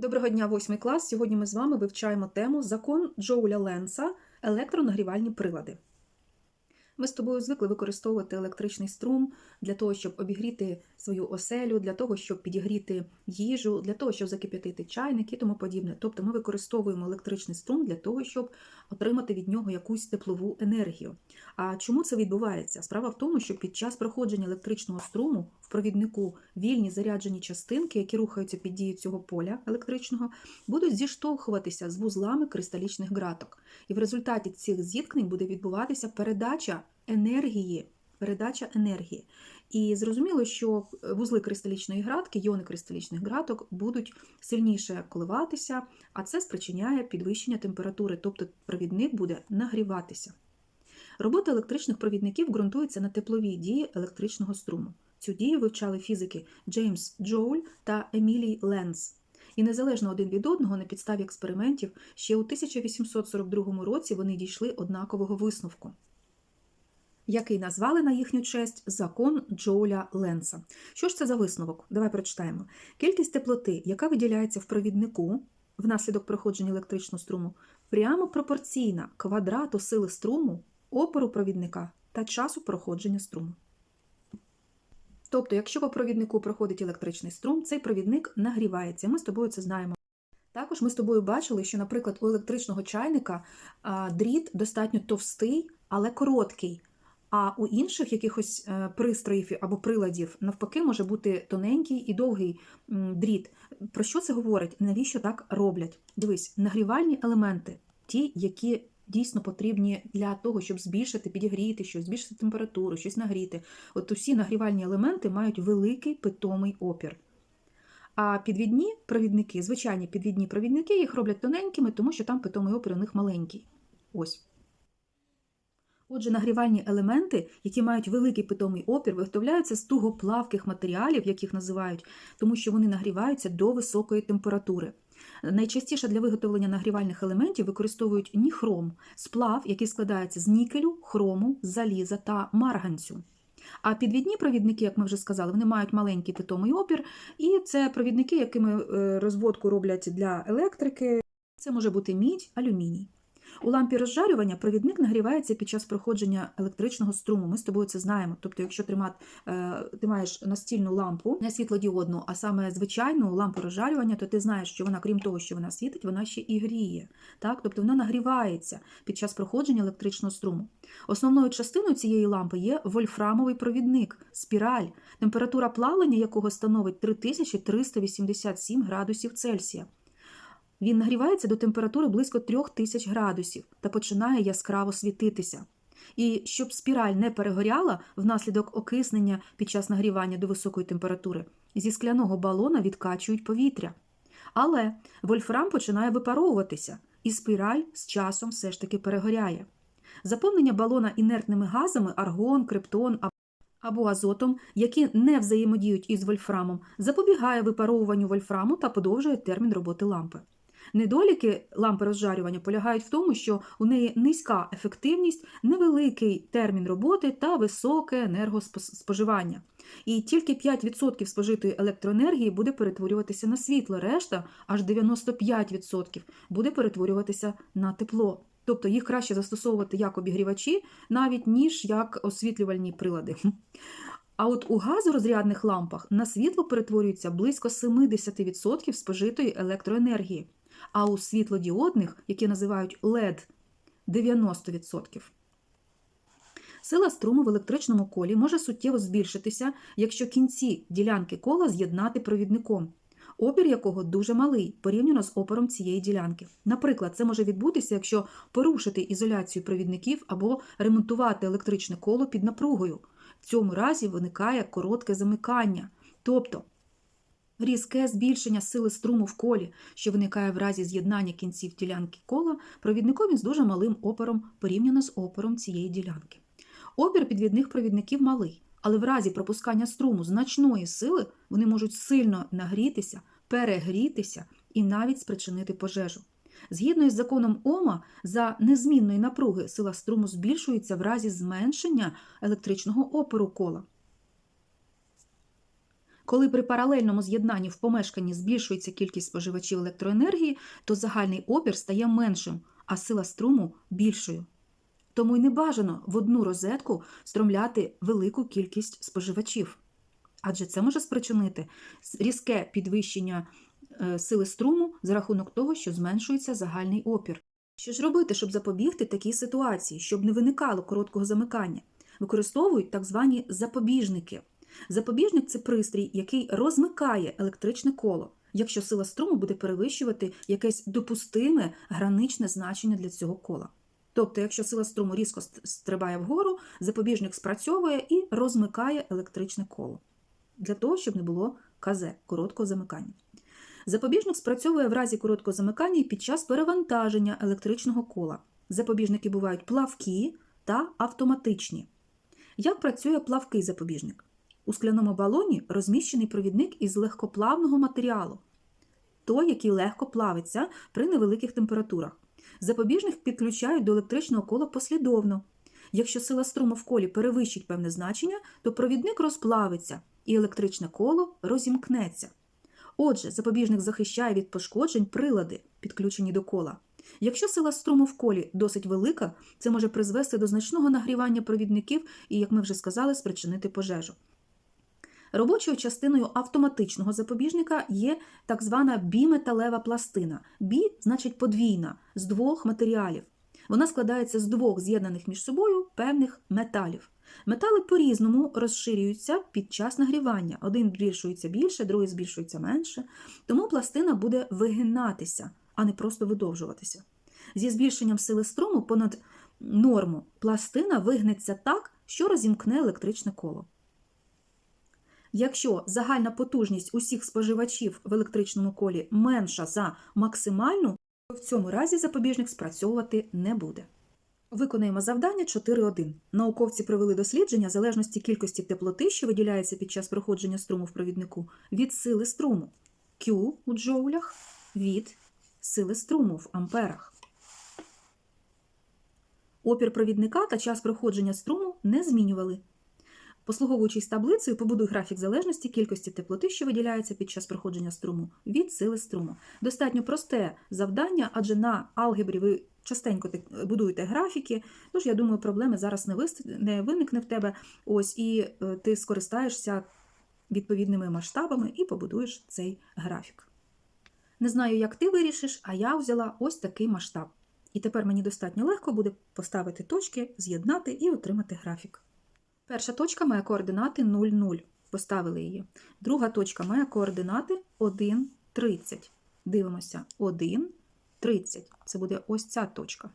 Доброго дня, восьмий клас. Сьогодні ми з вами вивчаємо тему Закон Джоуля Ленса, електронагрівальні прилади. Ми з тобою звикли використовувати електричний струм для того, щоб обігріти свою оселю, для того, щоб підігріти їжу, для того, щоб закип'ятити чайник і тому подібне. Тобто ми використовуємо електричний струм для того, щоб отримати від нього якусь теплову енергію. А чому це відбувається? Справа в тому, що під час проходження електричного струму в провіднику вільні заряджені частинки, які рухаються під дією цього поля електричного, будуть зіштовхуватися з вузлами кристалічних граток. І в результаті цих зіткнень буде відбуватися передача енергії. Передача енергії. І зрозуміло, що вузли кристалічної гратки, йони кристалічних граток будуть сильніше коливатися, а це спричиняє підвищення температури, тобто провідник буде нагріватися. Робота електричних провідників ґрунтується на тепловій дії електричного струму. Цю дію вивчали фізики Джеймс Джоуль та Емілій Ленц. І незалежно один від одного на підставі експериментів, ще у 1842 році вони дійшли однакового висновку, який назвали на їхню честь закон Джоуля Ленца. Що ж це за висновок? Давай прочитаємо. Кількість теплоти, яка виділяється в провіднику внаслідок проходження електричного струму, прямо пропорційна квадрату сили струму, опору провідника та часу проходження струму. Тобто, якщо по провіднику проходить електричний струм, цей провідник нагрівається. Ми з тобою це знаємо. Також ми з тобою бачили, що, наприклад, у електричного чайника дріт достатньо товстий, але короткий. А у інших якихось е, пристроїв або приладів, навпаки, може бути тоненький і довгий дріт. Про що це говорить? Навіщо так роблять? Дивись, нагрівальні елементи, ті, які дійсно потрібні для того, щоб збільшити, підігріти щось, збільшити температуру, щось нагріти. От усі нагрівальні елементи мають великий питомий опір. А підвідні провідники, звичайні підвідні провідники, їх роблять тоненькими, тому що там питомий опір у них маленький. Ось. Отже, нагрівальні елементи, які мають великий питомий опір, виготовляються з тугоплавких матеріалів, яких називають, тому що вони нагріваються до високої температури. Найчастіше для виготовлення нагрівальних елементів використовують ніхром сплав, який складається з нікелю, хрому, заліза та марганцю. А підвідні провідники, як ми вже сказали, вони мають маленький питомий опір, і це провідники, якими е, розводку роблять для електрики. Це може бути мідь, алюміній. У лампі розжарювання провідник нагрівається під час проходження електричного струму. Ми з тобою це знаємо. Тобто, якщо тримат, е, ти маєш настільну лампу, не світлодіодну, а саме звичайну лампу розжарювання, то ти знаєш, що вона, крім того, що вона світить, вона ще і гріє. Так? Тобто вона нагрівається під час проходження електричного струму. Основною частиною цієї лампи є вольфрамовий провідник, спіраль, температура плавлення якого становить 3387 градусів Цельсія. Він нагрівається до температури близько 3000 градусів та починає яскраво світитися. І щоб спіраль не перегоряла внаслідок окиснення під час нагрівання до високої температури, зі скляного балона відкачують повітря. Але вольфрам починає випаровуватися, і спіраль з часом все ж таки перегоряє. Заповнення балона інертними газами аргон, криптон або азотом, які не взаємодіють із вольфрамом, запобігає випаровуванню вольфраму та подовжує термін роботи лампи. Недоліки лампи розжарювання полягають в тому, що у неї низька ефективність, невеликий термін роботи та високе енергоспоживання. І тільки 5% спожитої електроенергії буде перетворюватися на світло, решта аж 95% буде перетворюватися на тепло. Тобто їх краще застосовувати як обігрівачі, навіть ніж як освітлювальні прилади. А от у газорозрядних лампах на світло перетворюється близько 70% спожитої електроенергії а у світлодіодних, які називають LED, 90%. Сила струму в електричному колі може суттєво збільшитися, якщо кінці ділянки кола з'єднати провідником, опір якого дуже малий порівняно з опором цієї ділянки. Наприклад, це може відбутися, якщо порушити ізоляцію провідників або ремонтувати електричне коло під напругою. В цьому разі виникає коротке замикання. Тобто Різке збільшення сили струму в колі, що виникає в разі з'єднання кінців ділянки кола, провідникові з дуже малим опором порівняно з опором цієї ділянки. Опір підвідних провідників малий, але в разі пропускання струму значної сили вони можуть сильно нагрітися, перегрітися і навіть спричинити пожежу. Згідно із законом Ома, за незмінної напруги сила струму збільшується в разі зменшення електричного опору кола. Коли при паралельному з'єднанні в помешканні збільшується кількість споживачів електроенергії, то загальний опір стає меншим, а сила струму більшою. Тому й не бажано в одну розетку стромляти велику кількість споживачів. Адже це може спричинити різке підвищення е, сили струму за рахунок того, що зменшується загальний опір. Що ж робити, щоб запобігти такій ситуації, щоб не виникало короткого замикання? Використовують так звані запобіжники. Запобіжник це пристрій, який розмикає електричне коло, якщо сила струму буде перевищувати якесь допустиме граничне значення для цього кола. Тобто, якщо сила струму різко стрибає вгору, запобіжник спрацьовує і розмикає електричне коло для того, щоб не було КЗ короткого замикання. Запобіжник спрацьовує в разі короткого замикання і під час перевантаження електричного кола. Запобіжники бувають плавкі та автоматичні. Як працює плавкий запобіжник? У скляному балоні розміщений провідник із легкоплавного матеріалу, той, який легко плавиться при невеликих температурах. Запобіжник підключають до електричного кола послідовно. Якщо сила струму в колі перевищить певне значення, то провідник розплавиться і електричне коло розімкнеться. Отже, запобіжник захищає від пошкоджень прилади, підключені до кола. Якщо сила струму в колі досить велика, це може призвести до значного нагрівання провідників і, як ми вже сказали, спричинити пожежу. Робочою частиною автоматичного запобіжника є так звана біметалева пластина. Бі значить подвійна з двох матеріалів. Вона складається з двох з'єднаних між собою певних металів. Метали по-різному розширюються під час нагрівання. Один збільшується більше, другий збільшується менше. Тому пластина буде вигинатися, а не просто видовжуватися. Зі збільшенням сили струму понад норму пластина вигнеться так, що розімкне електричне коло. Якщо загальна потужність усіх споживачів в електричному колі менша за максимальну, то в цьому разі запобіжник спрацьовувати не буде. Виконуємо завдання 4.1. Науковці провели дослідження залежності кількості теплоти, що виділяється під час проходження струму в провіднику, від сили струму Q у джоулях від сили струму в амперах. Опір провідника та час проходження струму не змінювали. Послуговуючись таблицею, побудуй графік залежності кількості теплоти, що виділяється під час проходження струму, від сили струму. Достатньо просте завдання, адже на алгебрі ви частенько будуєте графіки, тож, я думаю, проблеми зараз не, не виникне в тебе. Ось, І е, ти скористаєшся відповідними масштабами і побудуєш цей графік. Не знаю, як ти вирішиш, а я взяла ось такий масштаб. І тепер мені достатньо легко буде поставити точки, з'єднати і отримати графік. Перша точка має координати 0, 0. Поставили її. Друга точка має координати 1, 30. Дивимося 1, 30. Це буде ось ця точка.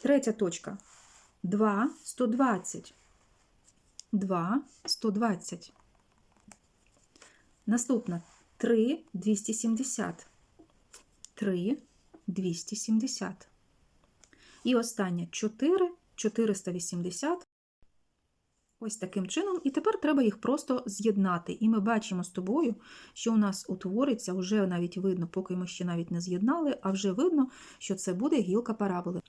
Третя точка 2, 120. 2, 120. Наступна 3, 270. 3, 270. І остання 4, 480. Ось таким чином, і тепер треба їх просто з'єднати. І ми бачимо з тобою, що у нас утвориться, вже навіть видно, поки ми ще навіть не з'єднали, а вже видно, що це буде гілка параболи.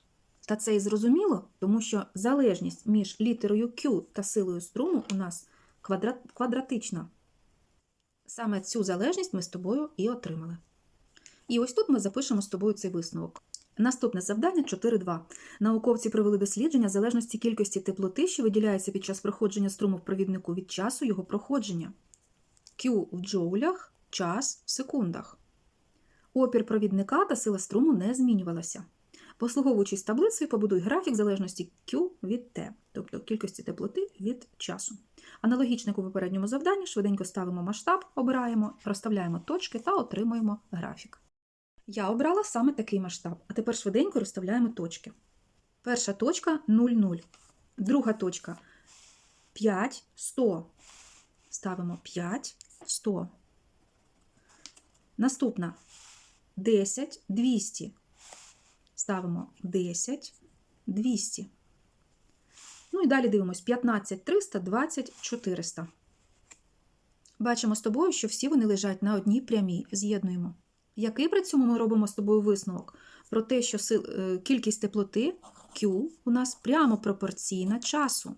Та це і зрозуміло, тому що залежність між літерою Q та силою струму у нас квадрат, квадратична. Саме цю залежність ми з тобою і отримали. І ось тут ми запишемо з тобою цей висновок. Наступне завдання 4.2. Науковці провели дослідження залежності кількості теплоти, що виділяється під час проходження струму в провіднику від часу його проходження. Q в джоулях, час в секундах. Опір провідника та сила струму не змінювалася. Послуговуючись таблицею, побудуй графік залежності Q від T, тобто кількості теплоти від часу. Аналогічно у попередньому завданні, швиденько ставимо масштаб, обираємо, розставляємо точки та отримуємо графік. Я обрала саме такий масштаб, а тепер швиденько розставляємо точки. Перша точка 0,0. Друга точка 5, 100. Ставимо 5, 100. Наступна 10, 200. Ставимо 10, 200. Ну і далі дивимось 15, 300, 20, 400. Бачимо з тобою, що всі вони лежать на одній прямій. З'єднуємо. Який при цьому ми робимо з тобою висновок? Про те, що е, кількість теплоти Q у нас прямо пропорційна часу.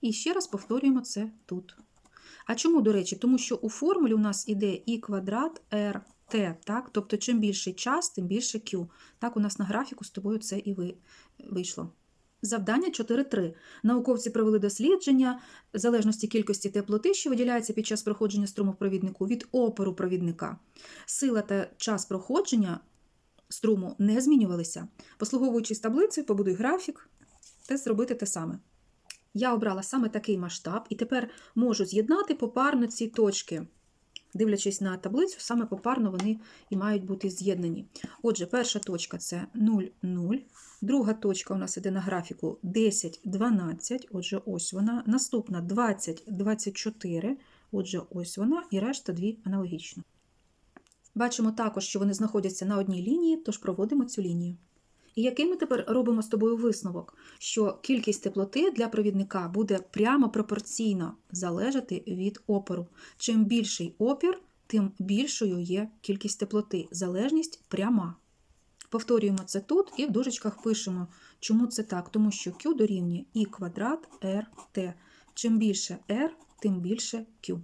І ще раз повторюємо це тут. А чому, до речі? Тому що у формулі у нас іде і квадрат rt, так? Тобто, чим більший час, тим більше Q. Так, у нас на графіку з тобою це і вийшло. Завдання 4.3. Науковці провели дослідження залежності кількості теплоти, що виділяється під час проходження струму в провіднику від опору провідника. Сила та час проходження струму не змінювалися. Послуговуючись таблицею, побудуй графік та зробити те саме. Я обрала саме такий масштаб і тепер можу з'єднати попарно ці точки. Дивлячись на таблицю, саме попарно вони і мають бути з'єднані. Отже, перша точка це 0, 0. Друга точка у нас іде на графіку 10, 12. Отже, ось вона. Наступна 20, 24. Отже, ось вона, і решта дві аналогічно. Бачимо також, що вони знаходяться на одній лінії, тож проводимо цю лінію. І який ми тепер робимо з тобою висновок? Що кількість теплоти для провідника буде прямо пропорційно залежати від опору. Чим більший опір, тим більшою є кількість теплоти. Залежність пряма. Повторюємо це тут і в дужечках пишемо, чому це так. Тому що Q дорівнює І квадрат RT. Чим більше R, тим більше Q.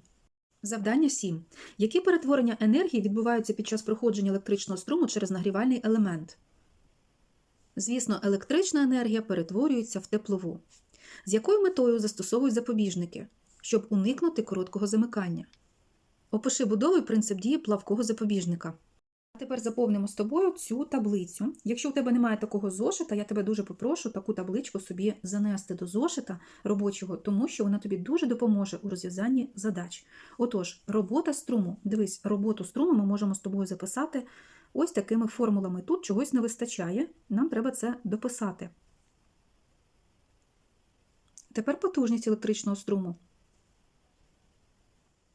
Завдання 7. Які перетворення енергії відбуваються під час проходження електричного струму через нагрівальний елемент? Звісно, електрична енергія перетворюється в теплову. З якою метою застосовують запобіжники, щоб уникнути короткого замикання? Опиши будову і принцип дії плавкого запобіжника. А тепер заповнимо з тобою цю таблицю. Якщо у тебе немає такого зошита, я тебе дуже попрошу таку табличку собі занести до зошита робочого, тому що вона тобі дуже допоможе у розв'язанні задач. Отож, робота струму. Дивись, роботу струму ми можемо з тобою записати ось такими формулами. Тут чогось не вистачає, нам треба це дописати. Тепер потужність електричного струму.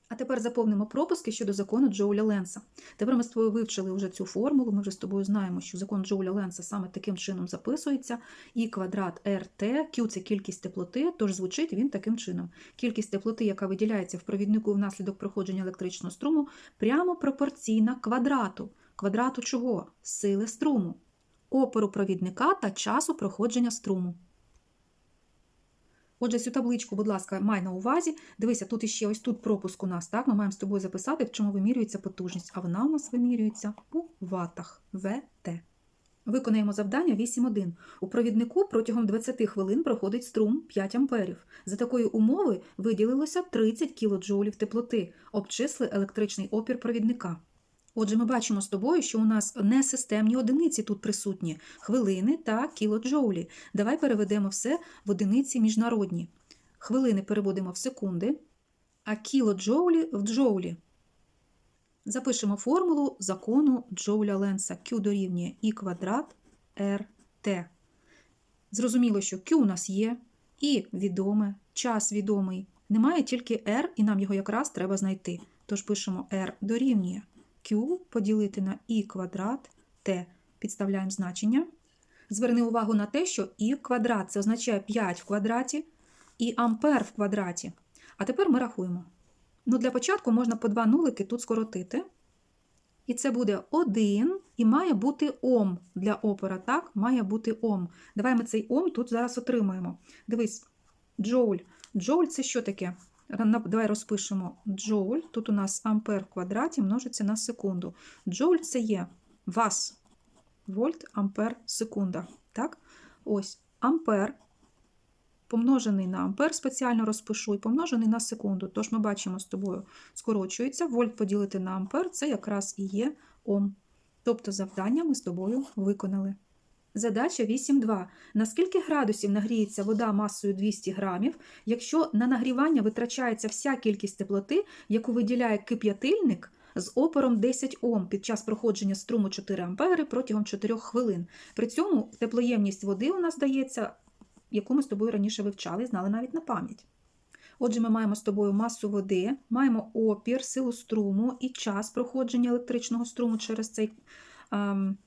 А тепер заповнимо пропуски щодо закону Джоуля Ленса. Тепер ми з тобою вивчили вже цю формулу, ми вже з тобою знаємо, що закон Джоуля Ленса саме таким чином записується. І квадрат РТ, Q – це кількість теплоти, тож звучить він таким чином. Кількість теплоти, яка виділяється в провіднику внаслідок проходження електричного струму, прямо пропорційна квадрату. Квадрату чого? Сили струму, опору провідника та часу проходження струму. Отже, цю табличку, будь ласка, май на увазі. Дивися, тут іще ось тут пропуск у нас, так? Ми маємо з тобою записати, в чому вимірюється потужність, а вона у нас вимірюється у ватах ВТ. Виконаємо завдання 8.1. У провіднику протягом 20 хвилин проходить струм 5 амперів. За такої умови виділилося 30 кілоджоулів теплоти. Обчисли електричний опір провідника. Отже, ми бачимо з тобою, що у нас несистемні одиниці тут присутні хвилини та кілоджоулі. Давай переведемо все в одиниці міжнародні. Хвилини переводимо в секунди, а кілоджоулі в джоулі. Запишемо формулу закону Джоуля Ленса. Q дорівнює І квадрат RT. Зрозуміло, що Q у нас є, і відоме, час відомий. Немає тільки R, і нам його якраз треба знайти. Тож пишемо R дорівнює Q поділити на І квадрат T. Підставляємо значення. Зверни увагу на те, що І квадрат це означає 5 в квадраті і ампер в квадраті. А тепер ми рахуємо. Ну, для початку можна по два нулики тут скоротити. І це буде 1, і має бути Ом для опера, так? Має бути Ом. Давай ми цей Ом тут зараз отримаємо. Дивись, джоуль. Джоуль це що таке? Давай розпишемо джоуль. Тут у нас ампер в квадраті множиться на секунду. Джоуль це є вас. Вольт, ампер, секунда. Так? Ось ампер помножений на ампер, спеціально розпишу, і помножений на секунду. Тож ми бачимо з тобою, скорочується. Вольт поділити на ампер це якраз і є Ом. Тобто завдання ми з тобою виконали. Задача 8.2. На скільки градусів нагріється вода масою 200 грамів, якщо на нагрівання витрачається вся кількість теплоти, яку виділяє кип'ятильник з опором 10 Ом під час проходження струму 4 ампери протягом 4 хвилин. При цьому теплоємність води у нас дається, яку ми з тобою раніше вивчали, знали навіть на пам'ять. Отже, ми маємо з тобою масу води, маємо опір, силу струму і час проходження електричного струму через цей ем,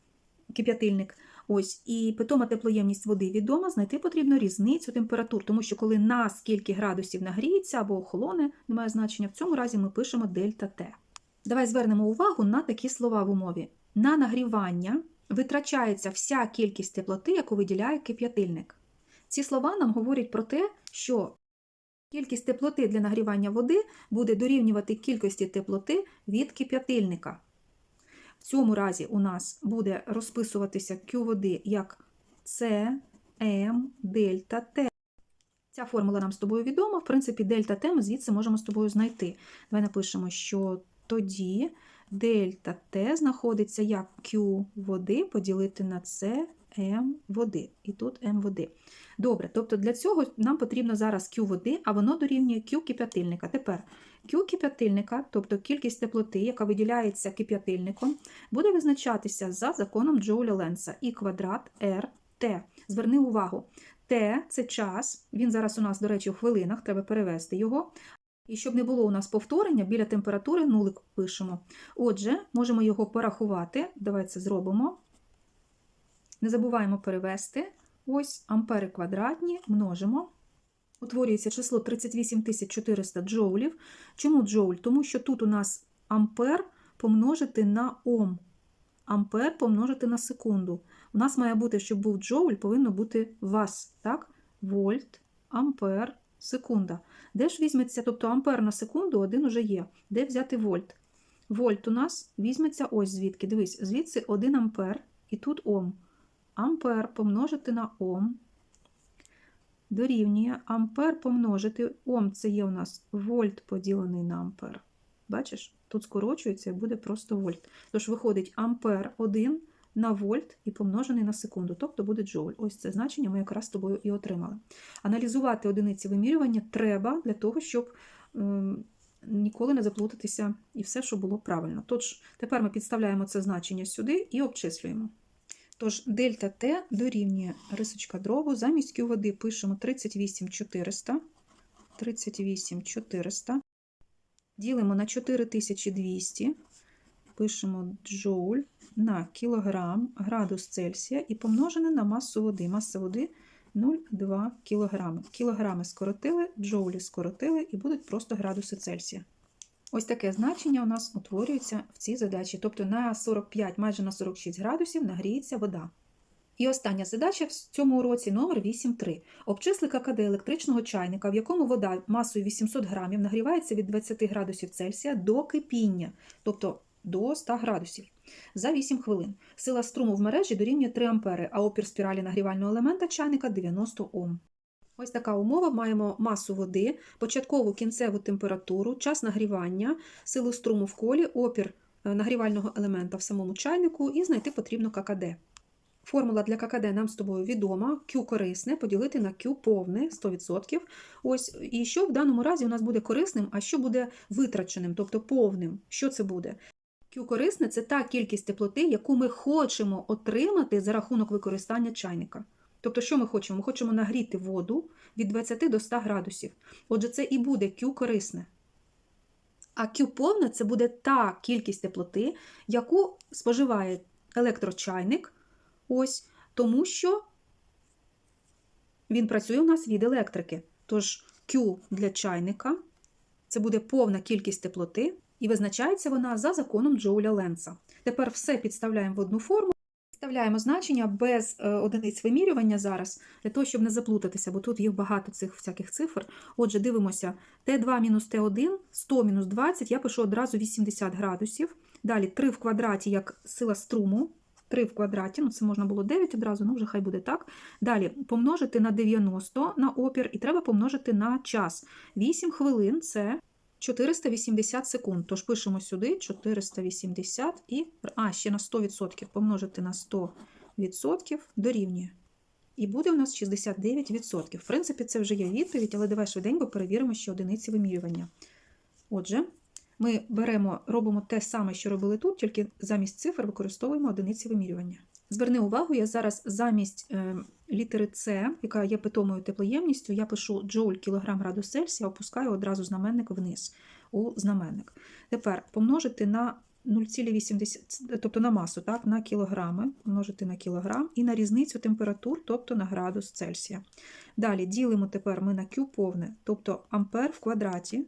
кип'ятильник. Ось, і питома теплоємність води відома, знайти потрібно різницю температур, тому що коли на скільки градусів нагріється або охолоне, немає значення, в цьому разі ми пишемо дельта Т. Давай звернемо увагу на такі слова в умові. На нагрівання витрачається вся кількість теплоти, яку виділяє кип'ятильник. Ці слова нам говорять про те, що Кількість теплоти для нагрівання води буде дорівнювати кількості теплоти від кип'ятильника. В цьому разі у нас буде розписуватися Q води як С, М, дельта Т. Ця формула нам з тобою відома. В принципі, дельта Т ми звідси можемо з тобою знайти. Давай напишемо, що тоді дельта Т знаходиться як Q води поділити на С, М води. І тут М води. Добре, тобто для цього нам потрібно зараз Q води, а воно дорівнює Q кип'ятильника. Тепер Q кип'ятильника, тобто кількість теплоти, яка виділяється кип'ятильником, буде визначатися за законом Джоуля Ленса і квадрат RT. Зверни увагу, Т це час, він зараз у нас, до речі, у хвилинах, треба перевести його. І щоб не було у нас повторення, біля температури нулик пишемо. Отже, можемо його порахувати. Давай це зробимо. Не забуваємо перевести. Ось ампери квадратні множимо. Утворюється число 38400 джоулів. Чому джоуль? Тому що тут у нас ампер помножити на ом. Ампер помножити на секунду. У нас має бути, щоб був джоуль, повинно бути вас. Так? Вольт, ампер, секунда. Де ж візьметься, тобто ампер на секунду один уже є. Де взяти вольт? Вольт у нас візьметься ось звідки. Дивись, звідси 1 ампер і тут ом. Ампер помножити на ом дорівнює ампер помножити. Ом це є у нас вольт поділений на ампер. Бачиш, тут скорочується і буде просто вольт. Тож виходить ампер 1 на вольт і помножений на секунду, тобто буде джоуль. Ось це значення ми якраз з тобою і отримали. Аналізувати одиниці вимірювання треба для того, щоб ем, ніколи не заплутатися і все, щоб було правильно. Тож, тепер ми підставляємо це значення сюди і обчислюємо. Тож, дельта Т дорівнює рисочка дробу. Замість Q води пишемо 38400. 38400. Ділимо на 4200. Пишемо джоуль на кілограм градус Цельсія і помножене на масу води. Маса води 0,2 кг. Кілограми скоротили, джоулі скоротили і будуть просто градуси Цельсія. Ось таке значення у нас утворюється в цій задачі. Тобто на 45, майже на 46 градусів нагріється вода. І остання задача в цьому уроці номер 8.3. Обчисли ККД електричного чайника, в якому вода масою 800 грамів нагрівається від 20 градусів Цельсія до кипіння, тобто до 100 градусів, за 8 хвилин. Сила струму в мережі дорівнює 3 ампери, а опір спіралі нагрівального елемента чайника 90 Ом. Ось така умова. Маємо масу води, початкову кінцеву температуру, час нагрівання, силу струму в колі, опір е, нагрівального елемента в самому чайнику і знайти потрібно ККД. Формула для ККД нам з тобою відома. Q корисне поділити на Q повне 100%. Ось, І що в даному разі у нас буде корисним, а що буде витраченим, тобто повним. Що це буде? Q корисне це та кількість теплоти, яку ми хочемо отримати за рахунок використання чайника. Тобто, що ми хочемо? Ми хочемо нагріти воду від 20 до 100 градусів. Отже, це і буде Q корисне. А Q повне це буде та кількість теплоти, яку споживає електрочайник. Ось, тому що він працює у нас від електрики. Тож Q для чайника це буде повна кількість теплоти, і визначається вона за законом Джоуля Ленса. Тепер все підставляємо в одну форму. Підставляємо значення без е, одиниць вимірювання зараз, для того, щоб не заплутатися, бо тут їх багато цих всяких цифр. Отже, дивимося, Т2 мінус Т1, 100 мінус 20, я пишу одразу 80 градусів. Далі 3 в квадраті як сила струму, 3 в квадраті, ну це можна було 9 одразу, ну вже хай буде так. Далі помножити на 90 на опір, і треба помножити на час. 8 хвилин це 480 секунд. Тож пишемо сюди 480 і а, ще на 100% помножити на 100% дорівнює. І буде у нас 69%. В принципі, це вже є відповідь, але давай швиденько перевіримо ще одиниці вимірювання. Отже, ми беремо, робимо те саме, що робили тут, тільки замість цифр використовуємо одиниці вимірювання. Зверни увагу, я зараз замість е, літери С, яка є питомою теплоємністю, я пишу джоуль кілограм градус Цельсія, опускаю одразу знаменник вниз у знаменник. Тепер помножити на 0,80, тобто на масу, так, на кілограми, помножити на кілограм і на різницю температур, тобто на градус Цельсія. Далі ділимо тепер ми на Q повне, тобто ампер в квадраті,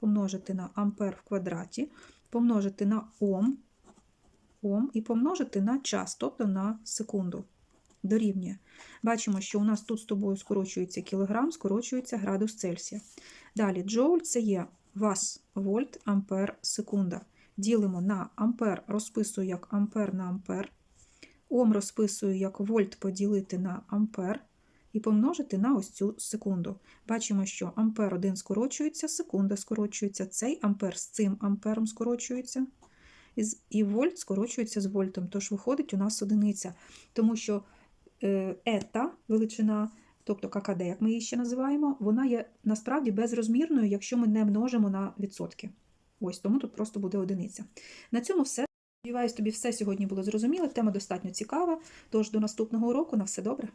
помножити на ампер в квадраті, помножити на Ом, Ом і помножити на час, тобто на секунду. Дорівнює. Бачимо, що у нас тут з тобою скорочується кілограм, скорочується градус Цельсія. Далі джоуль це є вас, вольт, ампер, секунда. Ділимо на ампер, розписую як ампер на ампер. Ом розписую як вольт поділити на ампер і помножити на ось цю секунду. Бачимо, що ампер 1 скорочується, секунда скорочується, цей ампер з цим ампером скорочується, і вольт скорочується з вольтом. Тож виходить у нас одиниця. Тому що ета, величина, тобто ККД, як ми її ще називаємо, вона є насправді безрозмірною, якщо ми не множимо на відсотки. Ось тому тут просто буде одиниця. На цьому все. Сподіваюсь, тобі все сьогодні було зрозуміло. Тема достатньо цікава. Тож до наступного уроку на все добре.